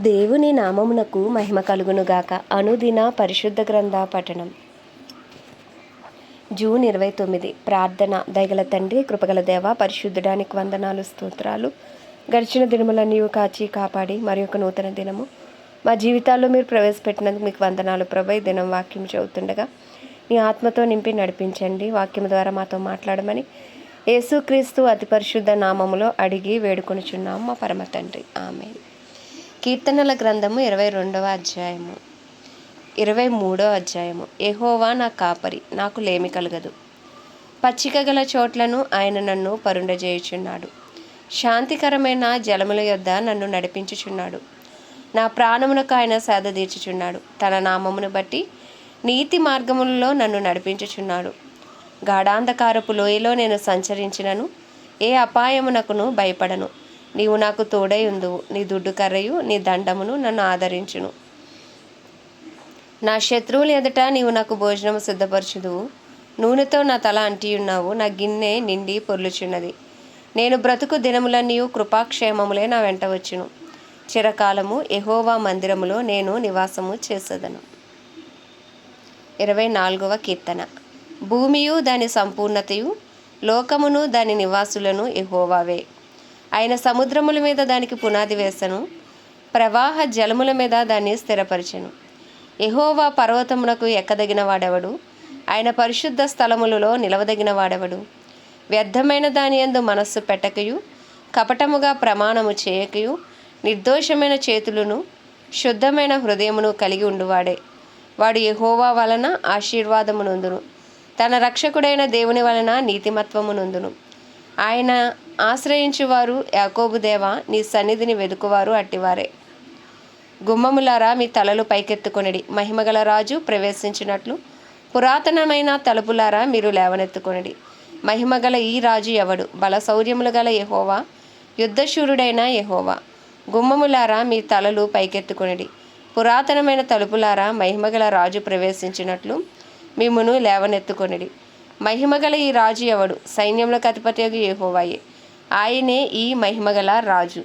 దేవుని నామమునకు మహిమ కలుగునుగాక. అనుదిన పరిశుద్ధ గ్రంథ పఠనం. జూన్ ఇరవై తొమ్మిది. ప్రార్థన దయగల తండ్రి కృపగల దేవ పరిశుద్ధడానికి వందనాలు స్తోత్రాలు. గడిచిన దినములన్నీ కాచి కాపాడి మరి ఒక నూతన దినము. మా జీవితాల్లో మీరు ప్రవేశపెట్టినందుకు మీకు వందనాలు ప్రభ. ఈ దినం వాక్యం చదువుతుండగా మీ ఆత్మతో నింపి నడిపించండి. వాక్యం ద్వారా మాతో మాట్లాడమని యేసుక్రీస్తు అతి పరిశుద్ధ నామములో అడిగి వేడుకొనిచున్నాము మా పరమ తండ్రి. ఆమె కీర్తనల గ్రంథము ఇరవై రెండవ అధ్యాయము. ఇరవై మూడో అధ్యాయము. ఎహోవా నా కాపరి నాకు లేమి కలగదు. పచ్చిక గల చోట్లను ఆయన నన్ను పరుండజేయుచున్నాడు. శాంతికరమైన జలముల యొద్ద నన్ను నడిపించుచున్నాడు. నా ప్రాణమునకు ఆయన సేద తీర్చుచున్నాడు. తన నామమును బట్టి నీతి మార్గములలో నన్ను నడిపించుచున్నాడు. గాఢాంధకారపు లోయలో నేను సంచరించినను ఏ అపాయమునకును భయపడను. నీవు నాకు తోడై ఉందువు నీ దుడ్డు కర్రయు నీ దండమును నన్ను ఆదరించును. నా శత్రువులు ఎదుట నీవు నాకు భోజనము సిద్ధపరచుదువు. నూనెతో నా తల అంటియున్నావు నా గిన్నె నిండి పొర్లుచున్నది. నేను బ్రతుకు దినములన్నీ కృపాక్షేమములే నా వెంట వచ్చును. చిరకాలము ఎహోవా మందిరములో నేను నివాసము చేసేదను. ఇరవై నాలుగవ కీర్తన. భూమియు దాని సంపూర్ణతయు లోకమును దాని నివాసులను ఎహోవావే ఆయన సముద్రముల మీద దానికి పునాది వేసను. ప్రవాహ జలముల మీద దాన్ని స్థిరపరిచెను. ఎహోవా పర్వతమునకు ఎక్కదగిన వాడెవడు? ఆయన పరిశుద్ధ స్థలములలో నిలవదగిన వాడెవడు? వ్యర్థమైన దాని యందు మనస్సు పెట్టకయు కపటముగా ప్రమాణము చేయకయు నిర్దోషమైన చేతులను శుద్ధమైన హృదయమును కలిగి ఉండువాడే. వాడు ఎహోవా వలన ఆశీర్వాదమునందును. తన రక్షకుడైన దేవుని వలన నీతిమత్వమునందును. ఆయన ఆశ్రయించువారు యాకోబుదేవా నీ సన్నిధిని వెదుకువారు అట్టివారే. గుమ్మములారా మీ తలలు పైకెత్తుకొనిడి. మహిమగల రాజు ప్రవేశించినట్లు. పురాతనమైన తలుపులారా మీరు లేవనెత్తుకొనిడి. మహిమగల ఈ రాజు ఎవడు? బల శౌర్యములు గల యహోవా యుద్ధశూరుడైన యహోవా. గుమ్మములారా మీ తలలు పైకెత్తుకొనిడి. పురాతనమైన తలుపులారా మహిమగల రాజు ప్రవేశించినట్లు. మిమ్మును లేవనెత్తుకొనిడి. మహిమగల ఈ రాజు ఎవడు? సైన్యంలో అధిపతి యెహోవాయే. ఆయనే ఈ మహిమగల రాజు.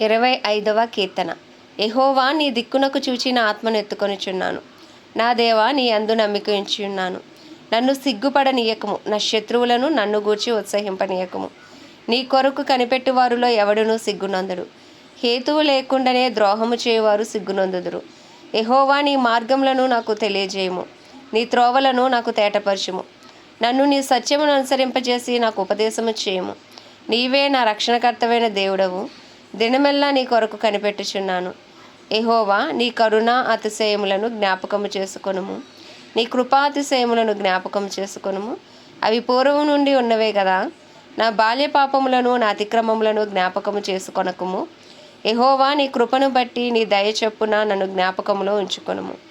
ఇరవై ఐదవ కీర్తన. ఎహోవా నీ దిక్కునకు చూచి నా ఆత్మను ఎత్తుకొనిచున్నాను. నా దేవా నీ అందు నమ్మిక ఉన్నాను. నన్ను సిగ్గుపడనీయకము. నా శత్రువులను నన్ను గూర్చి ఉత్సహింపనీయకము. నీ కొరకు కనిపెట్టి వారిలో ఎవడునూ సిగ్గునందుడు. హేతువు లేకుండానే ద్రోహము చేయువారు సిగ్గునందుదురు. ఎహోవా నీ మార్గములను నాకు తెలియజేయము. నీ త్రోవలను నాకు తేటపరచుము. నన్ను నీ సత్యమును అనుసరింపజేసి నాకు ఉపదేశము చేయము. నీవే నా రక్షణకర్తవైన దేవుడవు. దినమెల్లా నీ కొరకు కనిపెట్టుచున్నాను. ఎహోవా నీ కరుణ అతిశయములను జ్ఞాపకము చేసుకొనుము. నీ కృపాతిశయములను జ్ఞాపకం చేసుకొనుము. అవి పూర్వం నుండి ఉన్నవే కదా నా బాల్య పాపములను నా అతిక్రమములను జ్ఞాపకము చేసుకొనకుము. ఎహోవా నీ కృపను బట్టి నీ దయ చొప్పున నన్ను జ్ఞాపకములో ఉంచుకొనుము.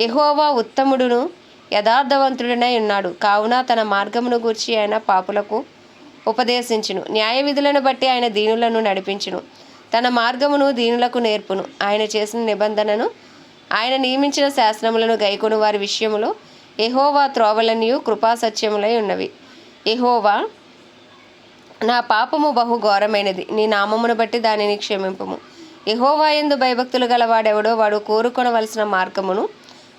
యహోవా ఉత్తముడును యథార్థవంతుడనై ఉన్నాడు. కావున తన మార్గమును గూర్చి ఆయన పాపులకు ఉపదేశించును. న్యాయ విధులను బట్టి ఆయన దీనులను నడిపించును. తన మార్గమును దీనులకు నేర్పును. ఆయన చేసిన నిబంధనను ఆయన నియమించిన శాసనములను గైకొని వారి విషయములో ఎహోవా త్రోవలనియు కృపాసత్యములై ఉన్నవి. ఎహోవా నా పాపము బహు ఘోరమైనది. నీ నామమును బట్టి దానిని క్షమింపము. ఎహోవా ఎందు భయభక్తులు గలవాడెవడో వాడు కోరుకొనవలసిన మార్గమును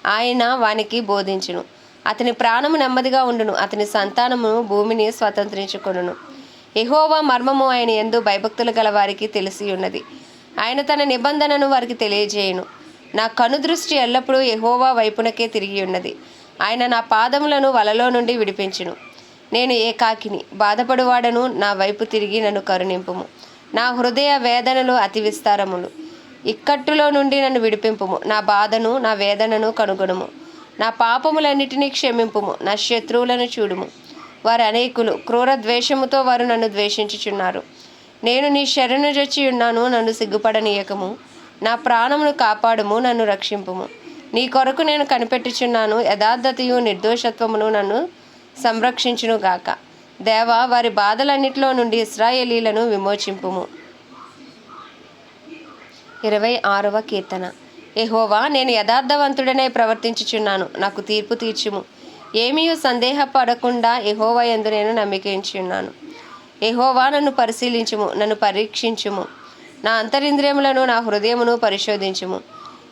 ఆయన వానికి బోధించును. అతని ప్రాణము నెమ్మదిగా ఉండును. అతని సంతానము భూమిని స్వతంత్రించుకొనును. ఎహోవా మర్మము ఆయన ఎందు భయభక్తులు గల వారికి తెలిసి ఉన్నది ఆయన తన నిబంధనను వారికి తెలియజేయును. నా కనుదృష్టి ఎల్లప్పుడూ ఎహోవా వైపునకే తిరిగి ఉన్నది ఆయన నా పాదములను వలలో నుండి విడిపించును. నేను ఏకాకిని. బాధపడువాడను నా వైపు తిరిగి నన్ను కరుణింపుము. నా హృదయ వేదనలు అతి విస్తారములు. ఇక్కట్టులో నుండి నన్ను విడిపింపుము. నా బాధను నా వేదనను కనుగొనుము. నా పాపములన్నిటినీ క్షమింపుము. నా శత్రువులను చూడుము. వారు అనేకులు. క్రూర ద్వేషముతో వారు నన్ను ద్వేషించుచున్నారు. నేను నీ శరణు చొచ్చి ఉన్నాను నన్ను సిగ్గుపడనీయకము. నా ప్రాణమును కాపాడుము నన్ను రక్షింపుము. నీ కొరకు నేను కనిపెట్టుచున్నాను. యథార్థతయు నిర్దోషత్వమును నన్ను సంరక్షించును గాక దేవా వారి బాధలన్నిటిలో నుండి ఇస్రాయేలీలను విమోచింపుము. ఇరవై ఆరవ కీర్తన. ఎహోవా నేను యథార్థవంతుడనే ప్రవర్తించుచున్నాను. నాకు తీర్పు తీర్చుము. ఏమీ సందేహపడకుండా ఎహోవా ఎందు నేను నమ్మికించున్నాను ఎహోవా నన్ను పరిశీలించుము నన్ను పరీక్షించుము. నా అంతరింద్రియములను నా హృదయమును పరిశోధించుము.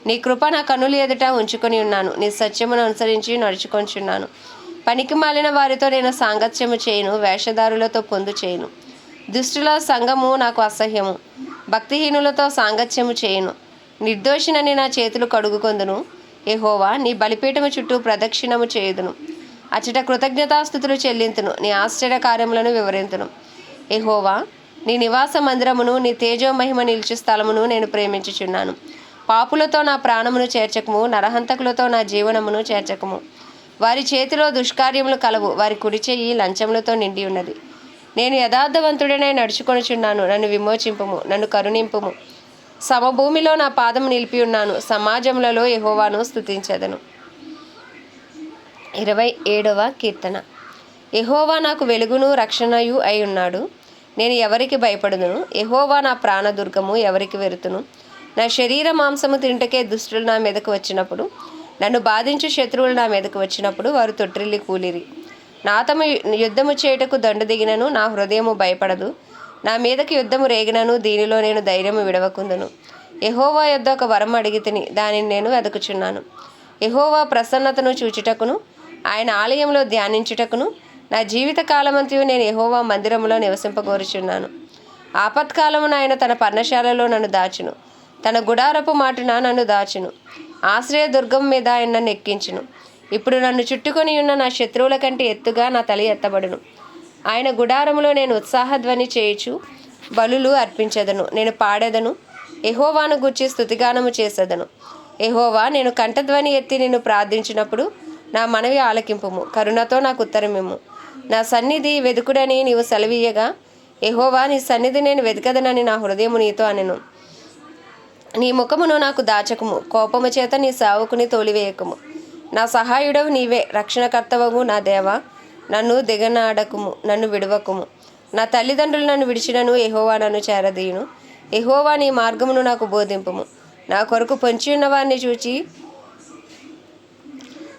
నీ కృప నా కన్నుల ఎదుట ఉంచుకొని ఉన్నాను. నీ సత్యమును అనుసరించి నడుచుకొంచున్నాను. పనికి మాలిన వారితో నేను సాంగత్యము చేయను వేషధారులతో పొందు చేయను. దుష్టుల సంఘము నాకు అసహ్యము. భక్తిహీనులతో సాంగత్యము చేయను. నిర్దోషినని నా చేతులు కడుగుకొందును. ఎహోవా నీ బలిపీఠము చుట్టూ ప్రదక్షిణము చేయుదును. అచట కృతజ్ఞతాస్థుతులు చెల్లింతును. నీ ఆశ్చర్య కార్యములను వివరింతును. ఎహోవా నీ నివాస మందిరమును నీ తేజో మహిమ నిలిచి స్థలమును నేను ప్రేమించుచున్నాను. పాపులతో నా ప్రాణమును చేర్చకము నరహంతకులతో నా జీవనమును చేర్చకము. వారి చేతిలో దుష్కార్యములు కలవు. వారి కుడి చెయ్యి లంచములతో నిండి ఉన్నది. నేను యథార్థవంతుడనై నడుచుకొనుచున్నాను. నన్ను విమోచింపుము నన్ను కరుణింపుము. సమభూమిలో నా పాదము నిలిపి ఉన్నాను. సమాజములలో యహోవాను స్థుతించదను ఇరవై ఏడవ కీర్తన. యహోవా నాకు వెలుగును రక్షణయు అయి ఉన్నాడు నేను ఎవరికి భయపడుదును? యహోవా నా ప్రాణదుర్గము ఎవరికి వెరుతును? నా శరీర మాంసము తింటకే దుష్టులు నా మీదకు వచ్చినప్పుడు నన్ను బాధించు శత్రువులు నా మీదకు వచ్చినప్పుడు వారు తొట్టిల్లి కూలిరి. నాతము యుద్ధము చేయుటకు దండు దిగినను నా హృదయము భయపడదు. నా మీదకి యుద్ధము రేగినను దీనిలో నేను ధైర్యము విడవకుందును. ఎహోవా యొద్ద ఒక వరం అడిగి తిని దానిని నేను వెతుకుచున్నాను ఎహోవా ప్రసన్నతను చూచుటకును ఆయన ఆలయంలో ధ్యానించుటకును నా జీవిత కాలమంతయు నేను ఎహోవా మందిరంలో నివసింపగోరుచున్నాను. ఆపత్కాలమున ఆయన తన పర్ణశాలలో నన్ను దాచును. తన గుడారపు మాటున నన్ను దాచును. ఆశ్రయ దుర్గం మీద ఆయన నన్ను ఎక్కించును. ఇప్పుడు నన్ను చుట్టుకొని ఉన్న నా శత్రువుల కంటే ఎత్తుగా నా తల ఎత్తబడును. ఆయన గుడారములో నేను ఉత్సాహధ్వని చేయుచు బలులు అర్పించదను. నేను పాడేదను. ఎహోవాను గుర్చి స్థుతిగానము చేసేదను. ఎహోవా నేను కంఠధ్వని ఎత్తి నేను ప్రార్థించినప్పుడు నా మనవి ఆలకింపుము. కరుణతో నాకు ఉత్తరమిమ్ము. నా సన్నిధి వెదుకుడని నీవు సెలవీయగా. ఎహోవా నీ సన్నిధి నేను వెతకదనని నా హృదయము నీతో అనెను. నీ ముఖమును నాకు దాచకము. కోపము చేత నీ సావుకుని తోలివేయకము. నా సహాయుడవు నీవే రక్షణకర్తవము నా దేవా. నన్ను దిగనాడకుము నన్ను విడవకుము. నా తల్లిదండ్రులు నన్ను విడిచినను ఎహోవా నన్ను చేరదీయును. ఎహోవా నీ మార్గమును నాకు బోధింపుము. నా కొరకు పొంచి ఉన్నవారిని చూచి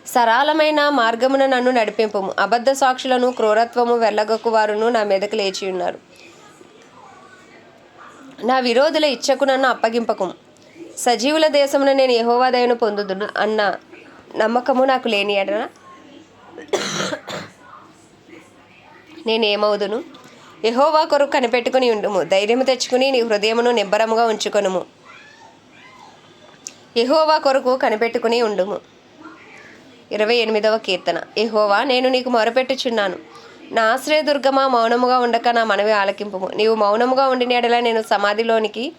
సరళమైన మార్గమున నన్ను నడిపింపుము. అబద్ధ సాక్షులను క్రూరత్వము వెళ్ళగొక్కు వారును నా మీదకు లేచి ఉన్నారు నా విరోధుల ఇచ్చకు నన్ను అప్పగింపకము. సజీవుల దేశమున నేను యహోవాదయను పొందుదును అన్న. నమ్మకము నాకు లేని ఎడన నేనేమవుదును? ఎహోవా కొరకు కనిపెట్టుకుని ఉండుము. ధైర్యము తెచ్చుకుని నీ హృదయమును నిబ్బరముగా ఉంచుకొనుము. ఎహోవా కొరకు కనిపెట్టుకుని ఉండుము. ఇరవై ఎనిమిదవ కీర్తన. ఎహోవా నేను నీకు మొరపెట్టుచున్నాను. నా ఆశ్రయదుర్గమా మౌనముగా ఉండక నా మనవి ఆలకింపుము. నీవు మౌనముగా ఉండిన ఎడల నేను సమాధిలోనికి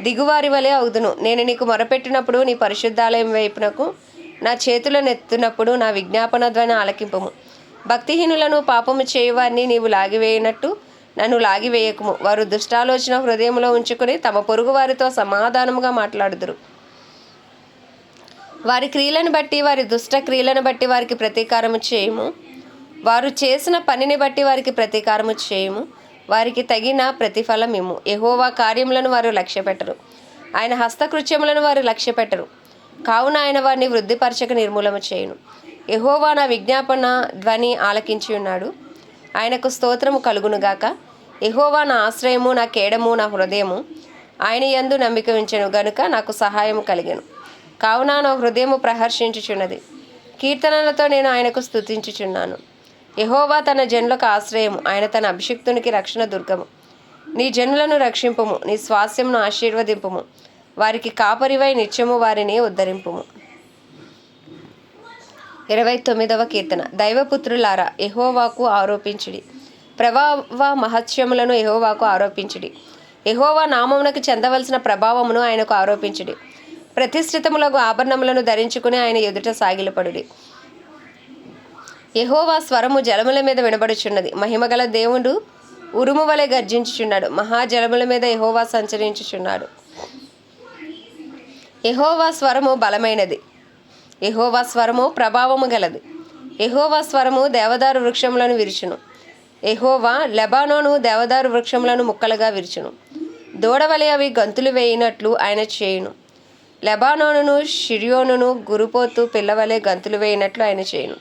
దిగువారి వలె అవుదును. నేను నీకు మొరపెట్టినప్పుడు నీ పరిశుద్ధాలయం వైపునకు నా చేతులను ఎత్తునప్పుడు నా విజ్ఞాపన ధ్వని ఆలకింపము. భక్తిహీనులను పాపము చేయువారిని నీవు లాగివేయనట్టు నన్ను లాగివేయకుము. వారు దుష్టాలోచన హృదయంలో ఉంచుకుని తమ పొరుగు వారితో సమాధానముగా మాట్లాడుదురు. వారి క్రియలను బట్టి వారి దుష్ట క్రియలను బట్టి వారికి ప్రతీకారము చేయము. వారు చేసిన పనిని బట్టి వారికి ప్రతీకారము చేయము. వారికి తగిన ప్రతిఫలం ఇము ఎహోవా కార్యములను వారు లక్ష్యపెట్టరు. ఆయన హస్తకృత్యములను వారు లక్ష్యపెట్టరు. కావున ఆయన వారిని వృద్ధిపరచక నిర్మూలన చేయను. యహోవా నా విజ్ఞాపన ధ్వని ఆలకించి ఉన్నాడు ఆయనకు స్తోత్రము కలుగునుగాక. యహోవా నా ఆశ్రయము నా కేడము నా హృదయము ఆయన యందు నమ్మిక ఉంచెను గనుక నాకు సహాయము కలిగెను. కావున నా హృదయము ప్రహర్షించుచున్నది. కీర్తనలతో నేను ఆయనకు స్థుతించుచున్నాను యహోవా తన జనులకు ఆశ్రయము ఆయన తన అభిషిక్తునికి రక్షణ దుర్గము. నీ జనులను రక్షింపుము నీ స్వాస్యమును ఆశీర్వదింపము. వారికి కాపరివై నిత్యము వారిని ఉద్ధరింపుము. ఇరవై తొమ్మిదవ కీర్తన. దైవపుత్రులారా ఎహోవాకు ఆరోపించిడి. ప్రభావ మహత్యములను ఎహోవాకు ఆరోపించిడి. ఎహోవా నామమునకు చెందవలసిన ప్రభావమును ఆయనకు ఆరోపించిడి. ప్రతిష్ఠితములకు ఆభరణములను ధరించుకుని ఆయన ఎదుట సాగిలపడుడి. ఎహోవా స్వరము జలముల మీద వినబడుచున్నది. మహిమగల దేవుడు ఉరుము వలె గర్జించుచున్నాడు. మహాజలముల మీద ఎహోవా సంచరించుచున్నాడు. ఎహోవా స్వరము బలమైనది. ఎహోవా స్వరము ప్రభావము గలది. ఎహోవా స్వరము దేవదారు వృక్షములను విరుచును. ఎహోవా లెబానోను దేవదారు వృక్షములను ముక్కలుగా విరుచును. దూడవలె అవి గంతులు వేయినట్లు ఆయన చేయును. లెబానోనును షిరియోనును గురుపోతు పిల్లవలె గంతులు వేయినట్లు ఆయన చేయును.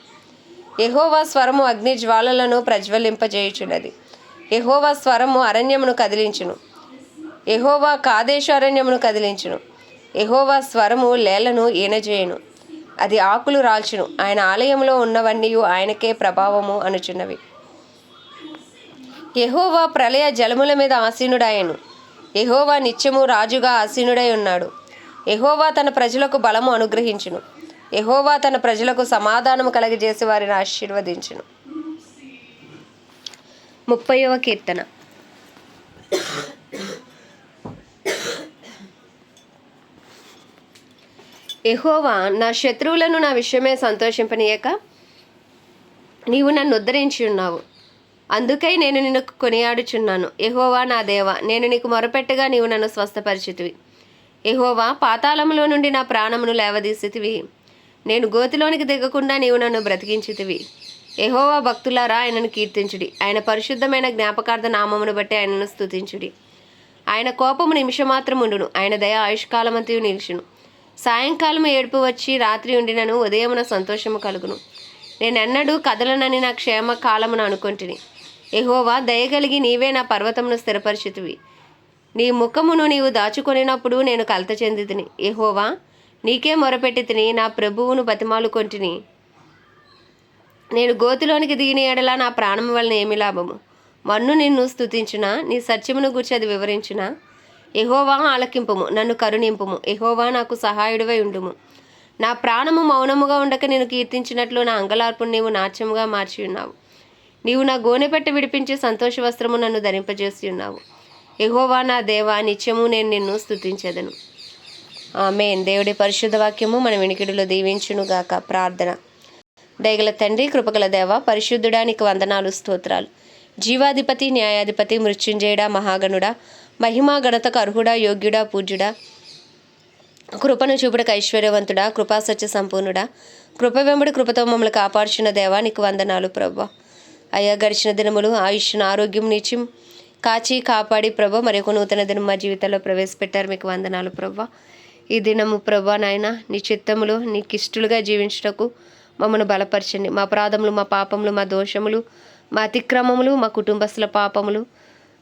ఎహోవా స్వరము అగ్ని జ్వాలలను ప్రజ్వలింపజేయుచున్నది. ఎహోవా స్వరము అరణ్యమును కదిలించును. ఎహోవా కాదేశ్వరణ్యమును కదిలించును. ఎహోవా స్వరము లేలను ఈనజేయును. అది ఆకులు రాల్చును. ఆయన ఆలయంలో ఉన్నవన్నీ ఆయనకే ప్రభావము అనుచున్నవి. ఎహోవా ప్రళయ జలముల మీద ఆసీనుడాయను ఎహోవా నిత్యము రాజుగా ఆసీనుడై ఉన్నాడు. ఎహోవా తన ప్రజలకు బలము అనుగ్రహించును. ఎహోవా తన ప్రజలకు సమాధానము కలగజేసి వారిని ఆశీర్వదించును. ముప్పైవ కీర్తన. ఎహోవా నా శత్రువులను నా విషయమే సంతోషింపనీయక నీవు నన్ను ఉద్ధరించి ఉన్నావు. అందుకై నేను నిన్ను కొనియాడుచున్నాను. ఎహోవా నా దేవ నేను నీకు మొరపెట్టగా నీవు నన్ను స్వస్థపరిచితివి. ఎహోవా పాతాళములో నుండి నా ప్రాణమును లేవదీసితివి. నేను గోతిలోనికి దిగకుండా నీవు నన్ను బ్రతికించితివి. ఎహోవా భక్తులారా ఆయనను కీర్తించుడి. ఆయన పరిశుద్ధమైన జ్ఞాపకార్థ నామమును బట్టి ఆయనను స్తుతించుడి. ఆయన కోపము నిమిషమాత్రం ఉండును ఆయన దయ ఆయుష్కాలమంతయు నిలిచును. సాయంకాలం ఏడుపు వచ్చి రాత్రి ఉండినను ఉదయమున సంతోషము కలుగును. నేనెన్నడూ కదలనని నా క్షేమ కాలమును అనుకొంటిని ఎహోవా దయగలిగి నీవే నా పర్వతమును స్థిరపరిచితివి. నీ ముఖమును నీవు దాచుకొనినప్పుడు నేను కలత చెందితిని. ఎహోవా నీకే మొరపెట్టి తిని నా ప్రభువును బతిమాలుకొంటిని నేను గోతిలోనికి దిగిన ఎడలా నా ప్రాణం వలన ఏమి లాభము? మన్ను నిన్ను స్థుతించిన నీ సత్యమును గుర్చి అది వివరించినా? ఎహోవా ఆలకింపుము నన్ను కరుణింపుము. ఎహోవా నాకు సహాయుడివై ఉండుము. నా ప్రాణము మౌనముగా ఉండక నేను కీర్తించినట్లు నా అంగలార్పును నీవు నాట్యముగా మార్చి ఉన్నావు. నీవు నా గోనెపెట్ట విడిపించే సంతోష వస్త్రము నన్ను ధరింపజేసి ఉన్నావు. ఎహోవా నా దేవా నిత్యము నేను నిన్ను స్తుతించెదను. ఆమెన్. దేవుడి పరిశుద్ధ వాక్యము మన వినికిడిలో దీవించునుగాక ప్రార్థన. దయగల తండ్రి కృపగల దేవ పరిశుద్ధుడానికి వందనాలు స్తోత్రాలు. జీవాధిపతి న్యాయాధిపతి మృత్యుంజయుడా మహాగణుడా మహిమా గణతకు అర్హుడా యోగ్యుడా పూజ్యుడా కృపను చూపుడకు ఐశ్వర్యవంతుడా కృపాసత్య సంపూర్ణుడా. కృప వెంబడి కృపతో మమ్మల్ని కాపాడుచున్న దేవా నీకు వందనాలు ప్రభా. అయ్యా గడిచిన దినములు ఆయుష్ను ఆరోగ్యం నిత్యం కాచి కాపాడి ప్రభ మరి ఒక నూతన దినం మా జీవితంలో ప్రవేశపెట్టారు. మీకు వందనాలు ప్రభా. ఈ దినము ప్రభా నాయన నీ చిత్తములు నీ ఇష్టలుగా జీవించుటకు మమ్మను బలపరచండి. మా అపరాధములు మా పాపములు మా దోషములు మా అతిక్రమములు మా కుటుంబస్తుల పాపములు.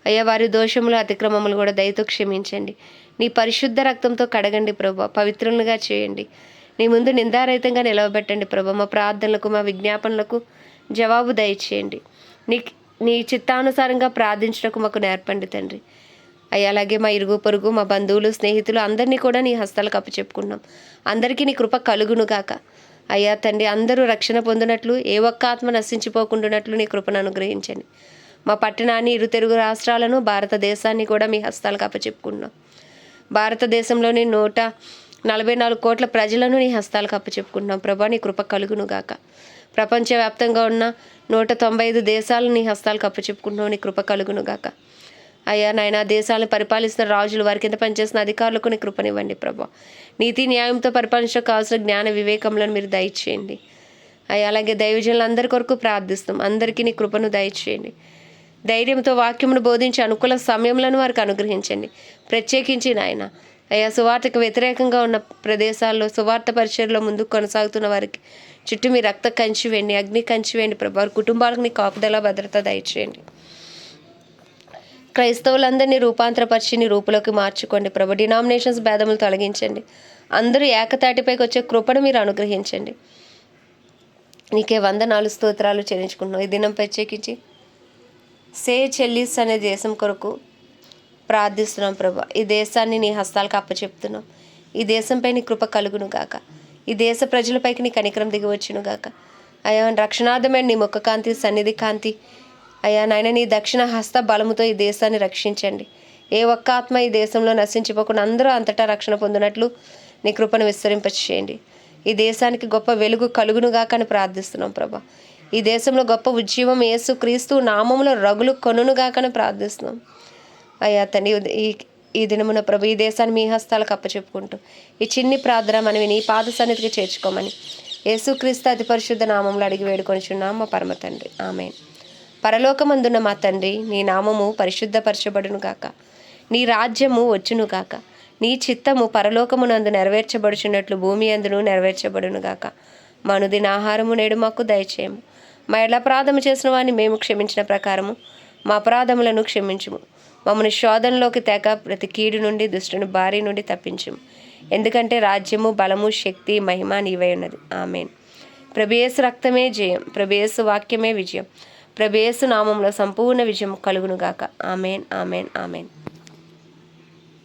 అయ్యా వారి దోషములు అతిక్రమములు కూడా దయతో క్షమించండి. నీ పరిశుద్ధ రక్తంతో కడగండి ప్రభా పవిత్రులుగా చేయండి. నీ ముందు నిందారహితంగా నిలవబెట్టండి ప్రభా మా ప్రార్థనలకు మా విజ్ఞాపనలకు జవాబు దయచేయండి. నీ నీ చిత్తానుసారంగా ప్రార్థించడానికి మాకు నేర్పండి తండ్రి. అయ్యా అలాగే మా ఇరుగు పొరుగు మా బంధువులు స్నేహితులు అందరినీ కూడా నీ హస్తాలకు అప్పచెప్పుకున్నాం. అందరికీ నీ కృప కలుగునుగాక. అయ్యా తండ్రి అందరూ రక్షణ పొందినట్లు ఏ ఒక్క ఆత్మ నశించిపోకుండానట్లు నీ కృపను అనుగ్రహించండి. మా పట్టణాన్ని ఇరు తెలుగు రాష్ట్రాలను భారతదేశాన్ని కూడా మీ హస్తాలకు అప్పచెప్పుకున్నాం భారతదేశంలోని నూట నలభై నాలుగు కోట్ల ప్రజలను నీ హస్తాలకు అప్పచెప్పుకుంటున్నాం. ప్రభా నీ కృప కలుగునుగాక. ప్రపంచవ్యాప్తంగా ఉన్న నూట తొంభై ఐదు దేశాలను నీ హస్తాలకు అప్పచెప్పుకుంటున్నావు నీ కృప కలుగును గాక అయ్యా నాయన దేశాలను పరిపాలిస్తున్న రాజులు వారి కింద పనిచేసిన అధికారులకు నీ కృపనివ్వండి ప్రభా. నీతి న్యాయంతో పరిపాలించడం కావాల్సిన జ్ఞాన వివేకములను మీరు దయచేయండి. అయ్యా అలాగే దైవజనులందరి కొరకు ప్రార్థిస్తాం అందరికీ నీ కృపను దయచేయండి. ధైర్యంతో వాక్యమును బోధించి అనుకూల సమయంలో వారికి అనుగ్రహించండి. ప్రత్యేకించి నాయన అయ్యా సువార్తకు వ్యతిరేకంగా ఉన్న ప్రదేశాల్లో సువార్త పరిచయలో ముందుకు కొనసాగుతున్న వారికి చుట్టూ మీ రక్త కంచి వేయండి అగ్ని కంచి వేయండి ప్రభు. వారి కుటుంబాలకు నీ కాపుదల భద్రత దయచేయండి. క్రైస్తవులందరినీ రూపాంతరపరిచి నీ రూపులోకి మార్చుకోండి. ప్రభు డినామినేషన్స్ భేదములు తొలగించండి. అందరూ ఏకతాటిపైకి వచ్చే కృపను మీరు అనుగ్రహించండి. నీకే వందనాలు స్తోత్రాలు చెల్లించుకుంటున్నాం. ఈ దినం ప్రత్యేకించి సే చెల్లిస్ అనే దేశం కొరకు ప్రార్థిస్తున్నాం ప్రభా. ఈ దేశాన్ని నీ హస్తాలకు అప్పచెప్తున్నాం. ఈ దేశంపై నీ కృప కలుగును గాక. ఈ దేశ ప్రజలపైకి నీ కనికరం దిగివచ్చును గాక. అయ్యా రక్షణార్థమైన నీ ముఖ కాంతి సన్నిధి కాంతి అయ్యా నాయన నీ దక్షిణ హస్త బలముతో ఈ దేశాన్ని రక్షించండి. ఏ ఒక్క ఆత్మ ఈ దేశంలో నశించిపోకుండా అందరూ అంతటా రక్షణ పొందినట్లు నీ కృపను విస్తరింపచేయండి. ఈ దేశానికి గొప్ప వెలుగు కలుగునుగాక అని ప్రార్థిస్తున్నాం ప్రభా. ఈ దేశంలో గొప్ప ఉజ్జీవం యేసు క్రీస్తు నామంలో రగులు కొనుగాకని ప్రార్థిస్తున్నాం. అయ్యా తండ్రి ఈ ఈ దినమున ప్రభు ఈ దేశాన్ని మీ హస్తాలకు అప్పచెప్పుకుంటూ ఈ చిన్ని ప్రార్థన మనవి నీ పాద సన్నిధికి చేర్చుకోమని యేసుక్రీస్తు అతి పరిశుద్ధ నామంలో అడిగి వేడుకొనిచున్నాం మా పరమ తండ్రి. ఆమె పరలోకమందున మా తండ్రి నీ నామము పరిశుద్ధపరచబడును గాక. నీ రాజ్యము వచ్చును గాక. నీ చిత్తము పరలోకమునందు నెరవేర్చబడుచున్నట్లు భూమి అందును నెరవేర్చబడును గాక. మనుదిన ఆహారము నేడు మాకు దయచేయము. మా ఎడల అపరాధము చేసిన వారిని మేము క్షమించిన ప్రకారము మా అపరాధములను క్షమించుము. మమ్మల్ని శోధనలోకి తేక ప్రతి కీడు నుండి దుష్టుని భారీ నుండి తప్పించుము. ఎందుకంటే రాజ్యము బలము శక్తి మహిమ నీవై ఉన్నది. ఆమెన్. ప్రభేసు రక్తమే జయం. ప్రభేసు వాక్యమే విజయం. ప్రభేసు నామంలో సంపూర్ణ విజయం కలుగునుగాక. Amen amen amen.